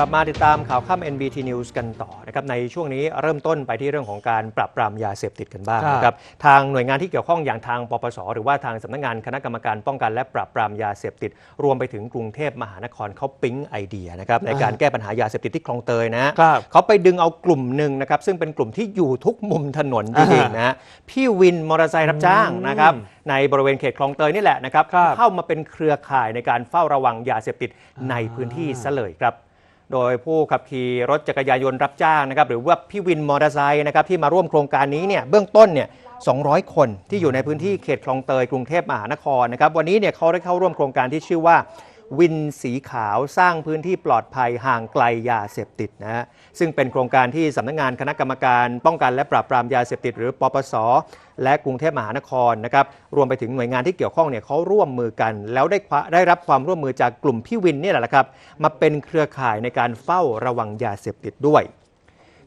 กลับมาติดตามข่าวค่ำ NBT News กันต่อนะครับในช่วงนี้เริ่มต้นไปที่เรื่องของการปราบปรามยาเสพติดกันบ้างครับนะครับทางหน่วยงานที่เกี่ยวข้องอย่างทางปปส หรือว่าทางสำนักงานคณะกรรมการป้องกันและปราบปรามยาเสพติด รวมไปถึงกรุงเทพมหานครเขาปิ๊งไอเดียนะครับในการแก้ปัญหายาเสพติดที่คลองเตยนะฮะครับเขาไปดึงเอากลุ่มหนึ่งนะครับซึ่งเป็นกลุ่มที่อยู่ทุกมุมถนนจริงๆนะฮะพี่วินมอเตอร์ไซค์รับจ้างนะครับในบริเวณเขตคลองเตยนี่แหละนะครับครับเข้ามาเป็นเครือข่ายในการเฝ้าระวังยาเสพติดในพื้นที่ซะเลยครับ โดยผู้ขับขี่รถจักรยานยนต์รับจ้างนะครับหรือว่าพี่วินมอเตอร์ไซค์นะครับที่มาร่วมโครงการนี้เนี่ยเบื้องต้นเนี่ย 200 คนที่อยู่ในพื้นที่เขตคลองเตยกรุงเทพมหานครนะครับวันนี้เนี่ยเขาได้เข้าร่วมโครงการที่ชื่อว่า วินสีขาวสร้างพื้นที่ปลอดภัยห่างไกลยาเสพติดนะฮะซึ่งเป็นโครงการที่สำนักงานคณะกรรมการ ป้องกันและปราบปรามยาเสพติด หรือปปส และกรุงเทพมหานครนะครับรวมไปถึงหน่วยงานที่เกี่ยวข้องเนี่ยเขาร่วมมือกัน แล้วได้ควะได้รับความร่วมมือจากกลุ่มพี่วินเนี่ยแหละครับมาเป็นเครือข่ายในการเฝ้าระวังยาเสพติดด้วย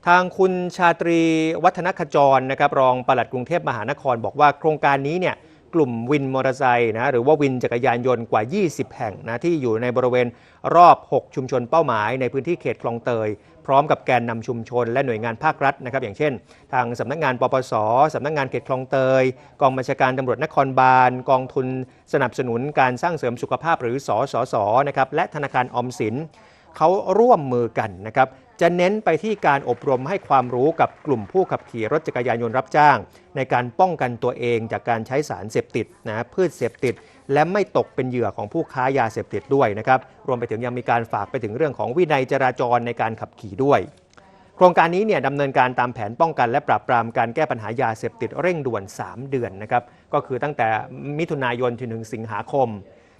ทางคุณชาตรีวัฒนขจรนะครับรองปลัดกรุงเทพมหานครบอกว่าโครงการนี้เนี่ย กลุ่มวินมอเตอร์ไซค์นะหรือว่าวินจักรยานยนต์กว่า 20 แห่งนะที่อยู่ในบริเวณรอบ 6 ชุมชนเป้าหมาย ในพื้นที่เขตคลองเตย พร้อมกับแกนนำชุมชน และหน่วยงานภาครัฐนะครับ อย่างเช่น ทางสำนักงานปปสสำนักงานเขตคลองเตย กองบัญชาการตำรวจนครบาล กองทุนสนับสนุนการสร้างเสริมสุขภาพหรือสสสนะครับและธนาคารออมสิน เขาร่วมมือกันนะครับจะเน้นไปที่การอบรมให้ความรู้กับกลุ่มผู้ขับขี่รถจักรยานยนต์รับจ้าง ในการป้องกันตัวเองจากการใช้สารเสพติดนะพืชเสพติด และไม่ตกเป็นเหยื่อของผู้ค้ายาเสพติดด้วยนะครับรวมไปถึงยังมีการฝากไปถึงเรื่องของวินัยจราจรในการขับขี่ด้วย โครงการนี้เนี่ยดำเนินการตามแผนป้องกันและปราบปรามการแก้ปัญหายาเสพติดเร่งด่วน 3 เดือนนะครับก็คือตั้งแต่มิถุนายนถึงสิงหาคม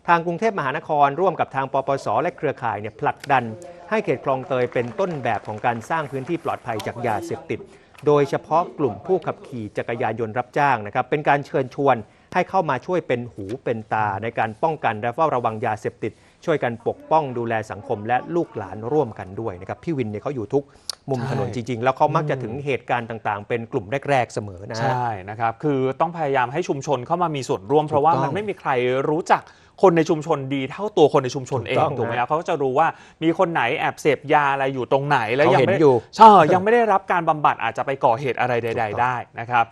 ทางกรุงเทพมหานครร่วมกับทางปปส และเครือข่ายเนี่ยผลักดัน ให้เขตคลองเตยเป็นต้นแบบของการสร้างพื้นที่ปลอดภัยจากยาเสพติด โดยเฉพาะกลุ่มผู้ขับขี่จักรยานยนต์รับจ้างนะครับเป็นการเชิญชวน ให้เข้ามาช่วยเป็นหูเป็นตาในการป้องกันและเฝ้าระวังยาเสพติด ช่วยกันปกป้องดูแลสังคมและลูกหลานร่วมกันด้วยนะครับพี่วินเนี่ยเขาอยู่ทุกมุมถนนจริง ๆ แล้วเขามักจะถึงเหตุการณ์ต่างๆ เป็นกลุ่มแรก ๆ เสมอนะฮะใช่นะครับคือต้องพยายามให้ชุมชนเข้ามามีส่วนร่วม เพราะว่าถูกต้องมันไม่มีใครรู้จักคนในชุมชนดีเท่าตัวคนในชุมชนเอถูงกต้องถูกไหมนะครับเขาก็จะรู้ว่ามีคนไหนแอบเสพยาอะไรอยู่ตรงไหนแล้วเขายังเห็นไม่ได้อยู่ใช่ยังไม่ได้รับการบำบัดอาจจะไปก่อเหตุอะไรใด ๆ ได้นะครับ